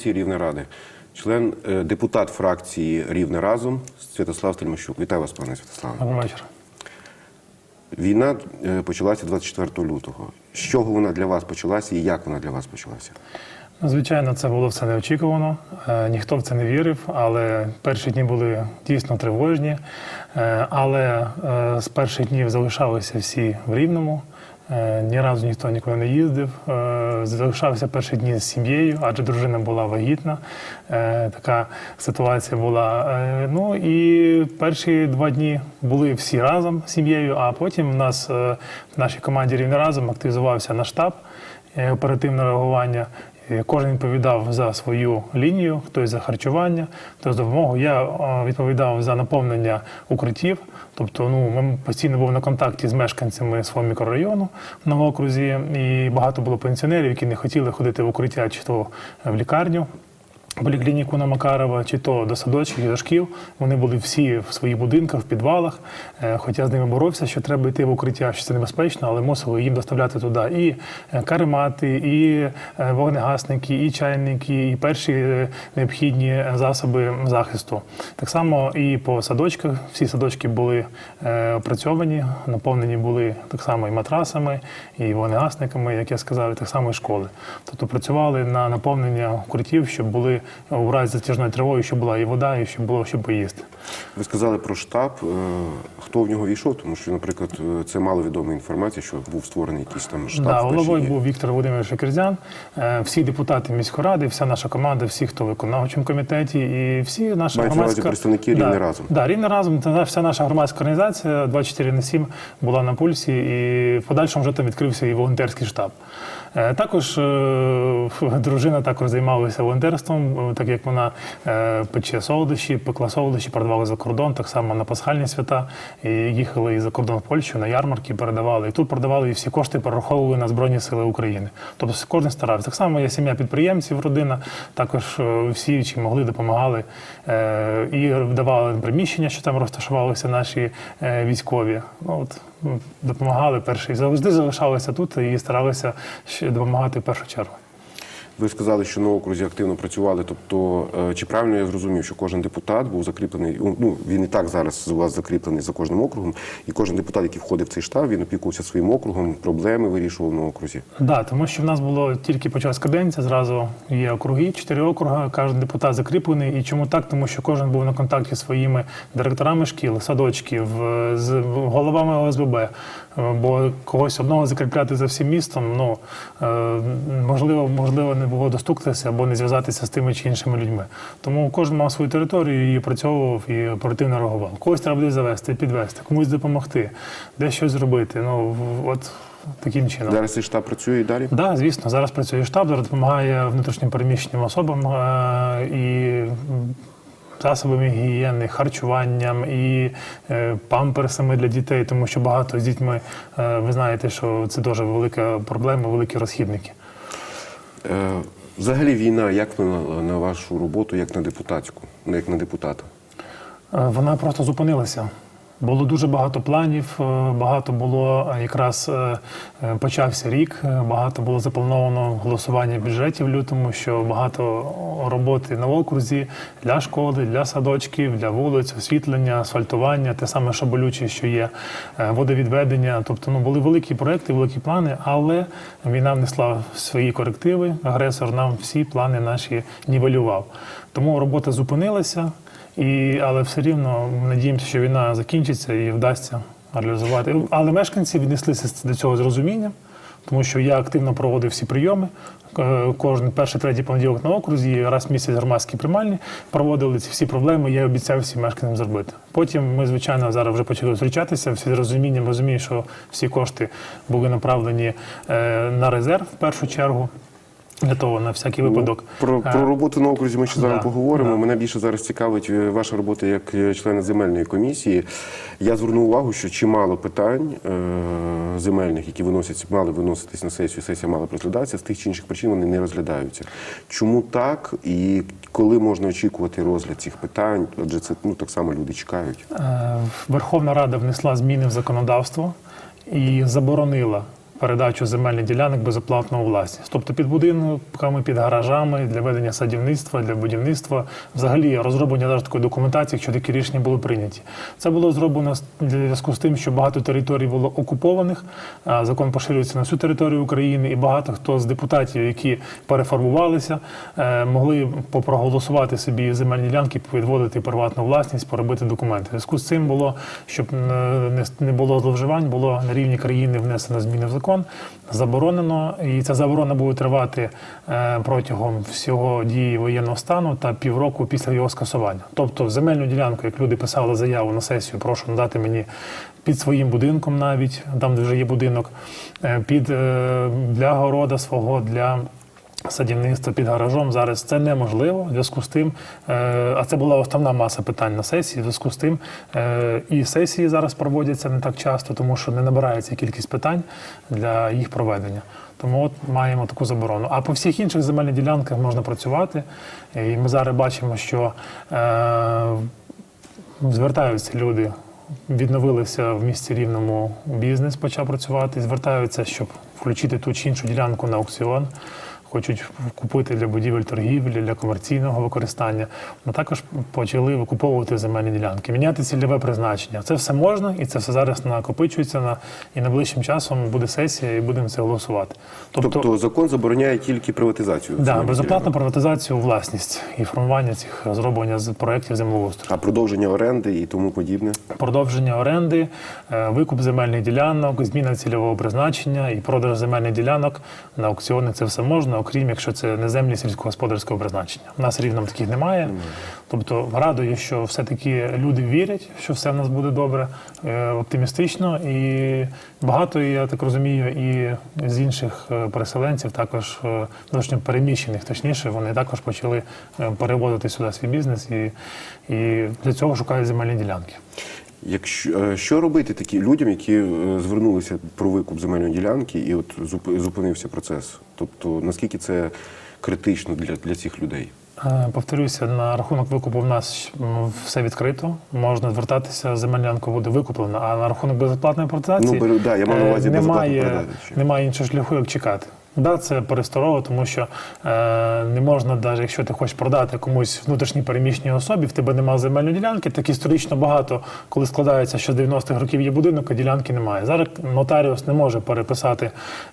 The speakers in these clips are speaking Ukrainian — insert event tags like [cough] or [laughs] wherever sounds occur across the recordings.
комісії Рівне Ради, член е, депутат фракції Рівне разом Святослав Стельмащук. Вітаю вас, пане Святославе. Добрий вечір. Війна е, почалася 24 лютого. З чого вона для вас почалася і як вона для вас почалася? Ну, Звичайно, це було все неочікувано. Е, ніхто в це не вірив, але перші дні були дійсно тривожні. Але з перших днів залишалися всі в Рівному. Е, ні разу ніхто ніколи не їздив. Е, залишався перші дні з сім'єю, адже дружина була вагітна. Е, така ситуація була. Ну і перші два дні були всі разом з сім'єю, а потім в нас в нашій команді рівне разом активізувався наш штаб оперативного реагування. І Кожен відповідав за свою лінію, хтось за харчування, хтось за допомогу. Я е, відповідав за наповнення укриттів. Тобто, ну ми постійно був на контакті з мешканцями свого мікрорайону на окрузі, і багато було пенсіонерів, які не хотіли ходити в укриття чи то в лікарню. Поліклініку на Макарова, чи то до садочків, до шкіл. Вони були всі в своїх будинках, в підвалах. Е, Хоча з ними боровся, що треба йти в укриття, що це небезпечно, але мусили їм доставляти туди і е, каремати, і е, вогнегасники, і чайники, і перші необхідні засоби захисту. Так само і по садочках. Всі садочки були опрацьовані, наповнені були так само і матрасами, і вогнегасниками, як я сказав, і так само і школи. Тобто працювали на наповнення укриттів, щоб були у разі затяжної тривоги, щоб була і вода, і щоб було що поїсти. Ви сказали про штаб. Е, Хто в нього війшов? Тому що, наприклад, е, це маловідома інформація, що був створений якийсь там штаб. Да, головою був Віктор Володимирович Шекерзян, Е, всі депутати міської ради, вся наша команда, всі, хто в виконавчому комітеті, і всі наша Мається на увазі представники да, «Рівне разом». Да, рівне разом. Це вся наша громадська організація 24 на 7 була на пульсі, і в подальшому вже там відкрився і волонтерський штаб. Також дружина також займалася волонтерством, так як вона е, пече солодощі, пекла солодощі, продавала за кордон, так само на пасхальні свята. Їхали і за кордон в Польщу на ярмарки, передавали. І тут продавали і всі кошти перераховували на Збройні Сили України. Тобто кожен старався. Так само є сім'я підприємців, родина, також е, всі, чи могли, допомагали е, і давали приміщення, що там розташувалися наші військові. Ну, от, допомагали перші. Завжди залишалися тут і старалися допомагати в першу чергу. Ви сказали, що на окрузі активно працювали. Тобто, е, чи правильно я зрозумів, що кожен депутат був закріплений? Ну він і так зараз у вас закріплений за кожним округом, і кожен депутат, який входив в цей штаб, він опікувався своїм округом, проблеми вирішував на окрузі. Да, тому що в нас було тільки почалась каденція, зразу є округи, чотири округи, кожен депутат закріплений. І чому так? Тому що кожен був на контакті зі своїми директорами шкіл, садочків, е, з головами ОСББ. Бо когось одного закріпляти за всім містом, ну е, можливо, можливо, не було достукатися або не зв'язатися з тими чи іншими людьми. Тому кожен мав свою територію і опрацьовував і оперативно реагував. Когось треба буде завести, підвести, комусь допомогти, де щось зробити. Ну от таким чином. Зараз цей штаб працює і далі. Так, да, звісно, зараз працює штаб, зараз допомагає внутрішньо переміщеним особам е, і засобами гігієни, харчуванням і е, памперсами для дітей, тому що багато з дітьми, е, ви знаєте, що це дуже велика проблема, великі розхідники. Е, Взагалі війна як на вашу роботу, як на депутатську, не як на депутата? Вона просто зупинилася. Було дуже багато планів, е, багато було якраз е, е, почався рік, багато було заплановано голосування бюджетів лютому, що багато роботи на окрузі для школи, для садочків, для вулиць, освітлення, асфальтування, те саме, що болюче, що є водовідведення. Тобто ну, були великі проекти, великі плани, але війна внесла свої корективи. Агресор нам всі плани наші нівелював. Тому робота зупинилася. І, але все рівно надіємося, що війна закінчиться і вдасться реалізувати. Але мешканці віднеслися до цього з розумінням, тому що я активно проводив всі прийоми. Е, Кожен перший, третій понеділок на окрузі, раз в місяць громадські приймальні проводили ці всі проблеми. Я обіцяв всім мешканцям зробити. Потім ми, звичайно, зараз вже почали зустрічатися. Всі з розумінням розуміють, що всі кошти були направлені е, на резерв в першу чергу. Того на всякий випадок. Про, Е, про роботу на окрузі ми ще да, поговоримо. да. Мене більше зараз цікавить е, ваша робота як е, члена земельної комісії. Я звернув увагу, що чимало питань е, земельних, які виносяться, мали виноситись на сесію, сесія мала розглядатися, з тих чи інших причин вони не розглядаються. Чому так і коли можна очікувати розгляд цих питань? Адже це ну так само люди чекають. Верховна Рада внесла зміни в законодавство і заборонила передачу земельних ділянок безоплатно у власність. Тобто під будинками, під гаражами для ведення садівництва, для будівництва, взагалі розроблення навіть такої документації, якщо такі рішення були прийняті. Це було зроблено для зв'язку з тим, що багато територій було окупованих. Закон поширюється на всю територію України, і багато хто з депутатів, які перефарбувалися, е, могли попроголосувати собі земельні ділянки, відводити приватну власність, поробити документи. В зв'язку з цим було, щоб не було зловживань, було на рівні країни внесено зміни в закон, заборонено, і ця заборона буде тривати е, протягом всього дії воєнного стану та півроку після його скасування. Тобто земельну ділянку, як люди писали заяву на сесію, прошу надати мені під своїм будинком, навіть там, де вже є будинок, е, під е, для города свого для. Садівництво під гаражом зараз це неможливо. В зв'язку з тим, е, а це була основна маса питань на сесії. В зв'язку з тим е, і сесії зараз проводяться не так часто, тому що не набирається кількість питань для їх проведення. Тому от маємо таку заборону. А по всіх інших земельних ділянках можна працювати. І ми зараз бачимо, що е, звертаються люди. Відновилися в місті рівному бізнес, почав працювати. Звертаються, щоб включити ту чи іншу ділянку на аукціон. Хочуть купити для будівель торгівлі, для комерційного використання. Ми також почали викуповувати земельні ділянки, міняти цільове призначення. Це все можна, і це все зараз накопичується на і найближчим часом буде сесія, і будемо це голосувати. Тобто, закон забороняє тільки приватизацію. да, безоплатну приватизацію у власність і формування цих зроблення з проєктів землеустрою. а продовження оренди і тому подібне. продовження оренди, е, викуп земельних ділянок, зміна цільового призначення і продаж земельних ділянок на аукціони це все можна, окрім якщо це не землі сільськогосподарського призначення. У нас рівном таких немає. Тобто радує, що все-таки люди вірять, що все в нас буде добре, е, оптимістично і багато, я так розумію, і з інших е, переселенців, також е, внутрішньо переміщених, точніше, вони також почали переводити сюди свій бізнес і, і для цього шукають земельні ділянки. Якщо е, що робити такі людям, які е, звернулися про викуп земельної ділянки, і от зуп- зупинився процес? Тобто наскільки це критично для, для цих людей? Е, Повторюся, на рахунок викупу в нас все відкрито. Можна звертатися, земельна буде викуплена. А на рахунок безоплатної Ну, да, я маю на увазі немає, немає іншого шляху, як чекати. Да, це пересторово, тому що е, не можна, навіть якщо ти хочеш продати комусь внутрішній переміщеній особі, в тебе немає земельної ділянки. Так історично багато, коли складається, що з 90-х років є будинок, а ділянки немає. Зараз нотаріус не може переписати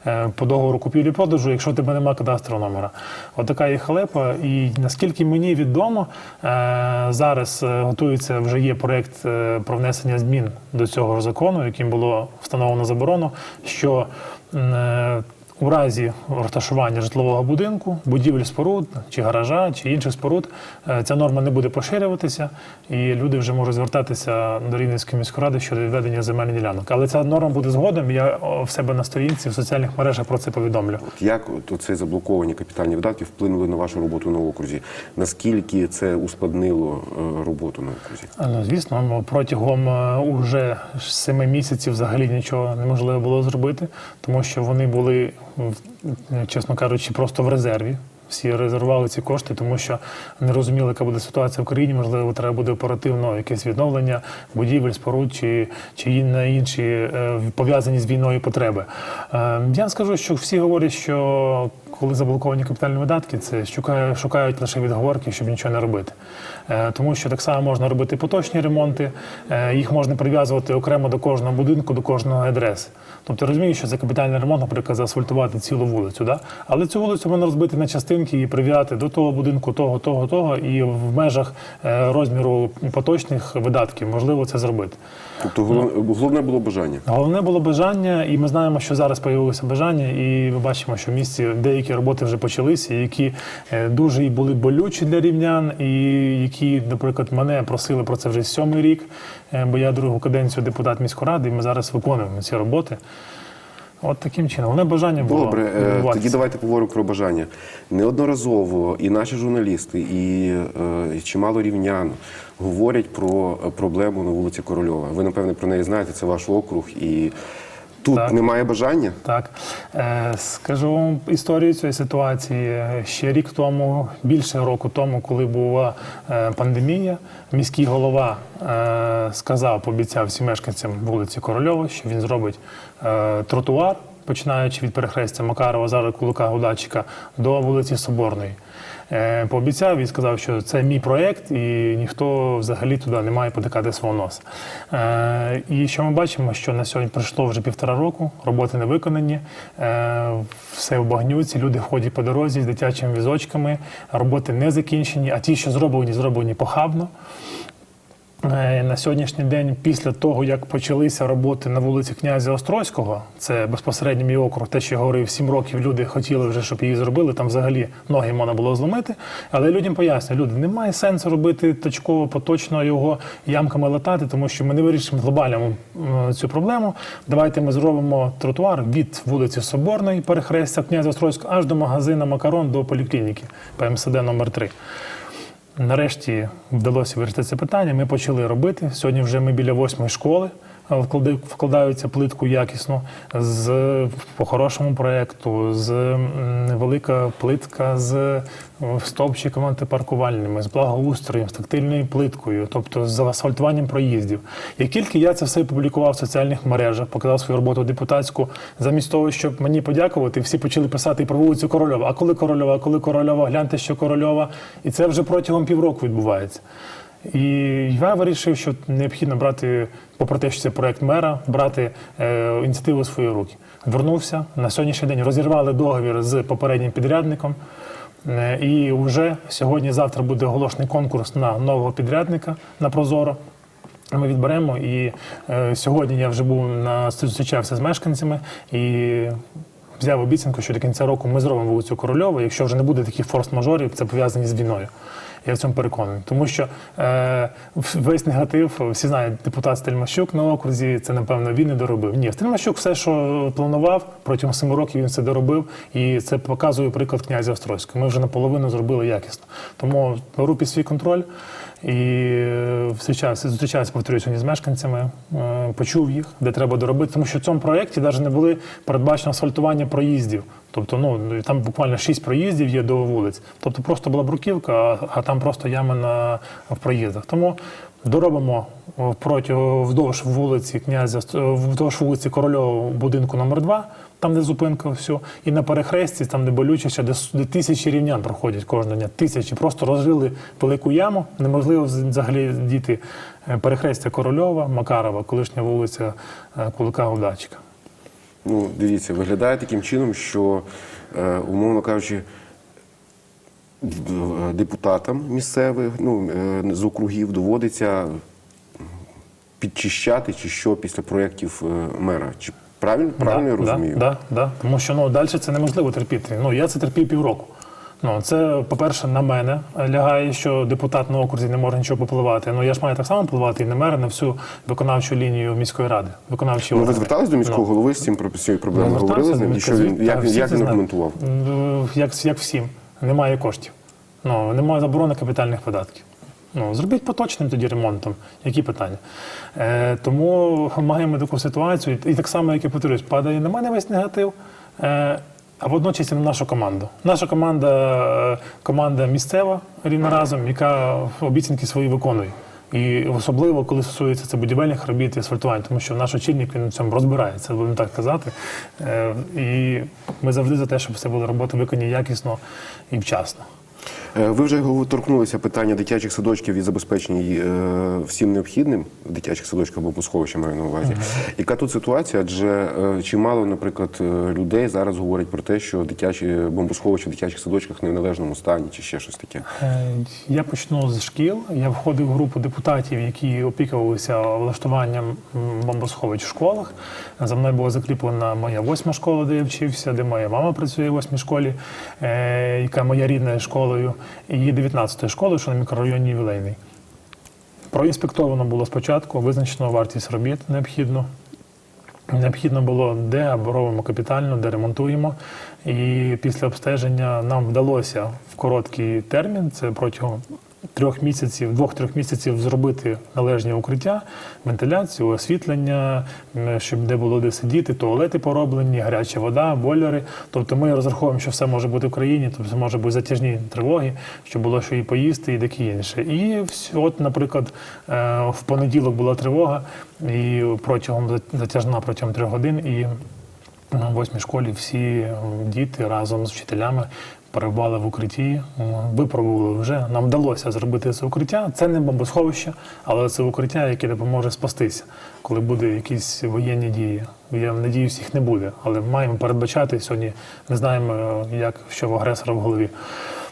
е, по договору купівлі-продажу, якщо в тебе немає кадастрового номера. Отака є халепа. І наскільки мені відомо, е, зараз е, готується вже є проєкт е, про внесення змін до цього закону, яким було встановлено заборону, що е, у разі розташування житлового будинку, будівель споруд, чи гаража, чи інших споруд, е, ця норма не буде поширюватися, і люди вже можуть звертатися до Рівненської міської ради щодо відведення земельних ділянок. Але ця норма буде згодом. Я в себе на сторінці в соціальних мережах про це повідомлю. От як от це заблоковані капітальні видатки впливали на вашу роботу на окрузі? Наскільки це ускладнило е, роботу на окрузі? Ну, звісно, ну, протягом е, уже семи місяців взагалі нічого неможливо було зробити, тому що вони були, чесно кажучи, просто в резерві. Всі резервували ці кошти, тому що не розуміли, яка буде ситуація в країні. Можливо, треба буде оперативно якесь відновлення будівель, споруд чи, чи на інші е, пов'язані з війною потреби. Е, я скажу, що всі говорять, що коли заблоковані капітальні видатки, це шукають, лише відговорки, щоб нічого не робити. Е, Тому що так само можна робити поточні ремонти, е, їх можна прив'язувати окремо до кожного будинку, до кожної адреси. Тобто розумію, що це капітальний ремонт, наприклад, заасфальтувати цілу вулицю. Да? Але цю вулицю можна розбити на частинки і прив'язати до того будинку, того, того, того, і в межах е, розміру поточних видатків можливо це зробити. Тобто головне, головне було бажання. Головне було бажання, і ми знаємо, що зараз з'явилося бажання, і ми бачимо, що в місті деякі роботи вже почалися, які е, дуже і були болючі для рівнян, і які, наприклад, мене просили про це вже сьомий рік, е, бо я другу каденцію депутат міської ради, і ми зараз виконуємо ці роботи. От таким чином. Вони бажання було Добре, е, тоді давайте поговоримо про бажання. Неодноразово і наші журналісти, і е, чимало рівнян говорять про е, проблему на вулиці Корольова. Ви, напевне, про неї знаєте, це ваш округ, і тут Так. немає бажання. Так, Е, скажу вам історію цієї ситуації. Ще рік тому, більше року тому, коли була е, пандемія, міський голова е, сказав, пообіцяв всім мешканцям вулиці Корольова, що він зробить е, тротуар починаючи від перехрестя Макарова, зараз Кулика Гудачика до вулиці Соборної. Е, Пообіцяв і сказав, що це мій проєкт, і ніхто взагалі туди не має потикати свого носа. Е, І що ми бачимо, що на сьогодні пройшло вже півтора року, роботи не виконані, е, все в багнюці, люди ходять по дорозі з дитячими візочками, роботи не закінчені, а ті, що зроблені, зроблені похабно. Е, На сьогоднішній день, після того, як почалися роботи на вулиці князя Острозького, це безпосередньо мій округ, те, що я говорив, сім років люди хотіли вже, щоб її зробили. Там взагалі ноги можна було зломити. Але людям пояснюю, люди, немає сенсу робити точково, поточно його ямками латати, тому що ми не вирішимо глобально цю проблему. Давайте ми зробимо тротуар від вулиці Соборної, перехрестя князя Острозького, аж до магазина Макарон до поліклініки ПМСД номер 3 Нарешті вдалося вирішити це питання. Ми почали робити. Сьогодні вже ми біля восьмої школи вкладаються плитку якісно з по хорошому проєкту, з велика плитка з стовпчиками антипаркувальними, з благоустроєм, з тактильною плиткою, тобто з асфальтуванням проїздів. Як тільки я це все публікував в соціальних мережах, показав свою роботу депутатську, замість того, щоб мені подякувати, всі почали писати про вулицю Корольова. А коли Корольова, а коли Корольова, гляньте, що Корольова. І це вже протягом півроку відбувається. І я вирішив, що необхідно брати, попри те, що це проект мера, брати е, ініціативу в свої руки. Вернувся на сьогоднішній день, розірвали договір з попереднім підрядником. Е, І вже сьогодні-завтра буде оголошений конкурс на нового підрядника на Прозоро. Ми відберемо. І е, сьогодні я вже був на зустрічався з мешканцями і взяв обіцянку, що до кінця року ми зробимо вулицю Корольова. Якщо вже не буде таких форс-мажорів, це пов'язані з війною. Я в цьому переконаний. Тому що е, весь негатив, всі знають, депутат Стельмащук на окрузі, це, напевно, він не доробив. Ні, Стельмащук все, що планував, протягом семи років він все доробив, і це показує приклад князя Острозького. Ми вже наполовину зробили якісно. Тому беру під свій контроль і е, зустрічався, зустрічався, повторюю, з мешканцями, е, почув їх, де треба доробити, тому що в цьому проєкті навіть не були передбачено асфальтування проїздів. Тобто, ну там буквально шість проїздів є до вулиць. Тобто просто була бруківка, а там просто ями на в проїздах. Тому доробимо о, протягом вулиці князя Ст- вздовж вулиці Корольова будинку номер 2 там де зупинка, все, і на перехресті, там де болючіше, де, де тисячі рівнян проходять кожного дня. Тисячі просто розрили велику яму. Неможливо взагалі діти е, перехрестя Корольова, Макарова, колишня вулиця е, Кулика Гудачка. Ну, дивіться, виглядає таким чином, що, е, умовно кажучи, депутатам місцевих ну, е, з округів доводиться підчищати чи що після проєктів е, мера. Чи правильно, правильно я розумію? Да, да, да. Тому що ну, далі це неможливо терпіти. Ну, я це терпів півроку. Ну, це, по-перше, на мене лягає, що депутат на окрузі не може нічого попливати. Ну я ж маю так само впливати і на мера, на всю виконавчу лінію міської ради. Виконавчі Ну, ви звертались до міського Ну. голови з цим про- цією проблемою? Говорили з ним? І що він, як, як він аргументував? Ну, Як, як всім, немає коштів. Ну, немає заборони капітальних податків. Ну, зробіть поточним тоді ремонтом. Які питання? Е, тому маємо таку ситуацію, і так само, як і повторюсь, падає на мене весь негатив. Е, а водночас і на нашу команду. Наша команда е, команда місцева рівно разом, яка обіцянки свої виконує. І особливо, коли стосується це будівельних робіт і асфальтування, тому що наш очільник він в цьому розбирається, будемо так казати. Е, І ми завжди за те, щоб це були роботи виконані якісно і вчасно. Е, Ви вже торкнулися питання дитячих садочків і забезпечення е, всім необхідним дитячих садочків або сховища маю на увазі. Яка тут ситуація? Адже е, чимало, наприклад, людей зараз говорять про те, що дитячі бомбосховища в дитячих садочках не в належному стані чи ще щось таке. Я почну з шкіл. Я входив в групу депутатів, які опікувалися влаштуванням бомбосховищ в школах. За мною була закріплена моя восьма школа, де я вчився, де моя мама працює в восьмій школі, яка моя рідна школою, і її 19 школою, що на мікрорайоні Ювілейний. Проінспектовано було спочатку, визначено вартість робіт необхідно. Необхідно було, де робимо капітально, де ремонтуємо. І після обстеження нам вдалося в короткий термін, це протягом трьох місяців, двох-трьох місяців зробити належні укриття, вентиляцію, освітлення, щоб де було де сидіти, туалети пороблені, гаряча вода, бойлери. Тобто ми розраховуємо, що все може бути в країні, тобто може бути затяжні тривоги, щоб було що і поїсти, і таке інше. І от, наприклад, е, в понеділок була тривога, і протягом затяжна протягом трьох годин. І На восьмій школі всі діти разом з вчителями перебували в укритті, випробували вже. Нам вдалося зробити це укриття. Це не бомбосховище, але це укриття, яке допоможе спастися, коли буде якісь воєнні дії. Я надіюсь, їх не буде, але маємо передбачати сьогодні. Не знаємо, е, як що в агресора в голові.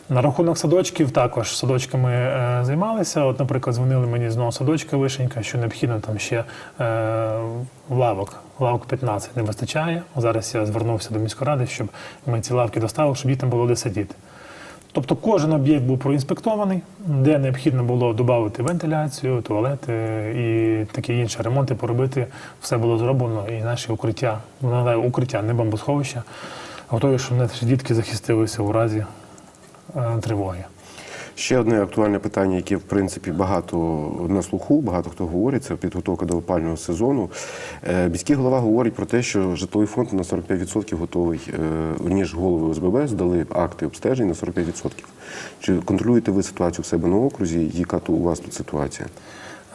На рахунок садочків також садочками е, займалися. От, наприклад, дзвонили мені з нового садочка Вишенька, що необхідно там ще е, лавок. Лавок 15 не вистачає. Зараз я звернувся до міської ради, щоб ми ці лавки доставили, щоб дітям було де сидіти. Тобто кожен об'єкт був проінспектований, де необхідно було додати вентиляцію, туалети і такі інші ремонти поробити. Все було зроблено, і наші укриття, ну, укриття, не бомбосховища, готові, щоб наші дітки захистилися у разі тривоги. Ще одне актуальне питання, яке в принципі багато на слуху, багато хто говорить, це підготовка до опального сезону. Е, Міський голова говорить про те, що житловий фонд на 45% готовий. Е, Ніж голови ОСББ здали акти обстежень на 45%. Чи контролюєте ви ситуацію в себе на окрузі? Яка то у вас тут ситуація?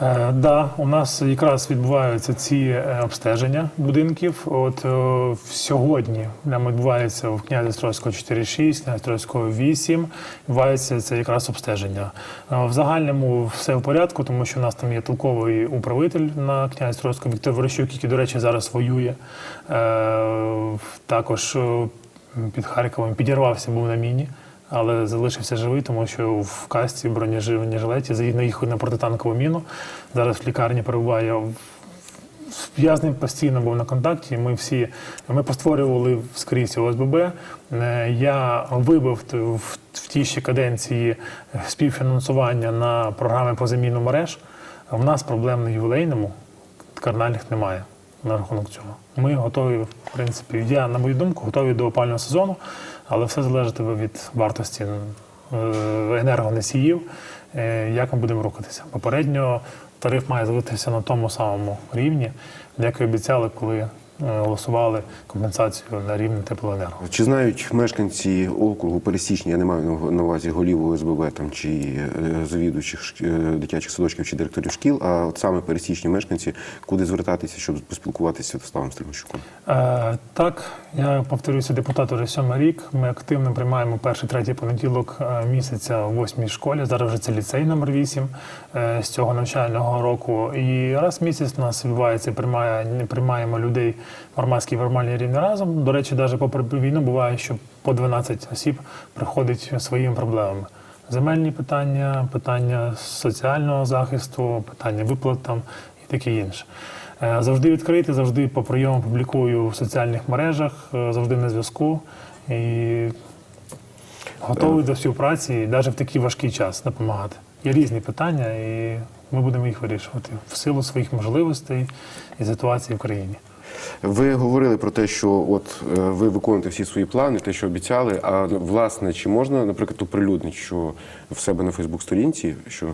Е, да, у нас якраз відбуваються ці е, обстеження будинків. От е, сьогодні нам відбувається в князя Стройського 4,6, князя Стройського 8. Відбувається це якраз обстеження. В загальному все в порядку, тому що у нас там є толковий управитель на князя Стройського Віктор Верещук, який, до речі, зараз воює. Також під Харковом підірвався, був на міні. Але залишився живий, тому що в касті бронежилеті наїхав на протитанкову міну. Зараз в лікарні перебуває. Я з ним постійно був на контакті. Ми всі ми постворювали скрізь ОСББ. Е, Я вибив в, в тій ще каденції співфінансування на програми по заміну мереж. В нас проблем на ювілейному кардинальних немає на рахунок цього. Ми готові, в принципі, я, на мою думку, готові до опального сезону, але все залежатиме від вартості е, енергоносіїв, е, як ми будемо рухатися. Попередньо тариф має залишитися на тому самому рівні, як і обіцяли, коли голосували компенсацію на рівні теплоенерго. Чи знають мешканці округу пересічні, я не маю на- увазі голів ОСББ там, чи е, завідуючих е, дитячих садочків чи директорів шкіл, а от саме пересічні мешканці, куди звертатися, щоб поспілкуватися з Святославом Стельмощуком? Е, так, я повторюся, депутат уже сьомий рік. Ми активно приймаємо перший, третій понеділок е, місяця в восьмій школі. Зараз вже це ліцей номер 8 з цього навчального року. І раз в місяць у нас відбувається, приймає, приймаємо людей в громадській формальній рівні разом. До речі, навіть попри війну буває, що по 12 осіб приходить своїми проблемами. Земельні питання, питання соціального захисту, питання виплат там і таке інше. Е, Завжди відкритий, завжди по прийому публікую в соціальних мережах, е, завжди на зв'язку. І готовий до співпраці, навіть в такий важкий час допомагати. Є різні питання, і ми будемо їх вирішувати в силу своїх можливостей і ситуації в країні. Ви говорили про те, що от е, ви виконуєте всі свої плани, те, що обіцяли. А власне, чи можна, наприклад, оприлюднити, що в себе на Фейсбук-сторінці, що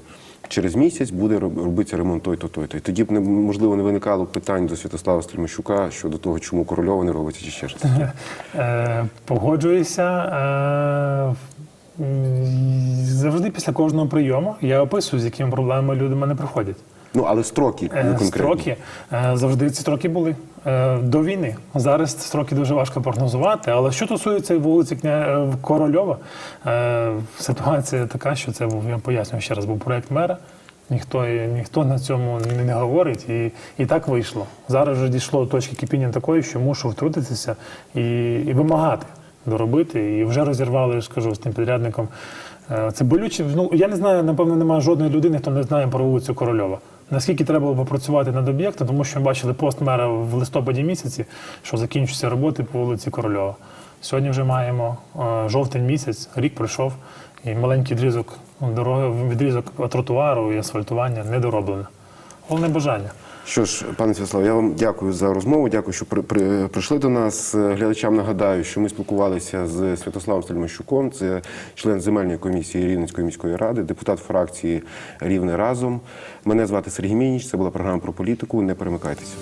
через місяць буде роб- робитися ремонт той-то, той-то. І тоді б можливо не виникало питань до Святослава Стрімощука щодо того, чому корольова не робиться чи ще щось. [laughs] Е, Погоджуюся. Е, Завжди після кожного прийому я описую, з якими проблемами люди мене приходять. Ну але строки Е, конкретні. Строки е, завжди ці строки були е, до війни. Зараз строки дуже важко прогнозувати. Але що стосується вулиці Кня... Корольова, ситуація така, що це був, я пояснюю ще раз, був проект мера. Ніхто, ніхто на цьому не, не говорить, і, і так вийшло. Зараз вже дійшло до точки кипіння такої, що мушу втрутитися і, і вимагати доробити. І вже розірвали, я ж кажу, з тим підрядником. Це болюче. Ну я не знаю, напевно, немає жодної людини, хто не знає про вулицю Корольова. Наскільки треба було попрацювати над об'єктом, тому що ми бачили пост мера в листопаді місяці, що закінчуються роботи по вулиці Корольова. Сьогодні вже маємо е, жовтень місяць, рік пройшов, і маленький відрізок дороги, відрізок тротуару і асфальтування не дороблено. Головне бажання. Що ж, пане Святослав, я вам дякую за розмову. Дякую, що при, при, прийшли до нас. Е, Глядачам нагадаю, що ми спілкувалися з Святославом Стельмощуком, це член земельної комісії Рівненської міської ради, депутат фракції Рівне разом. Мене звати Сергій Мініч. Це була програма про політику. Не перемикайтеся.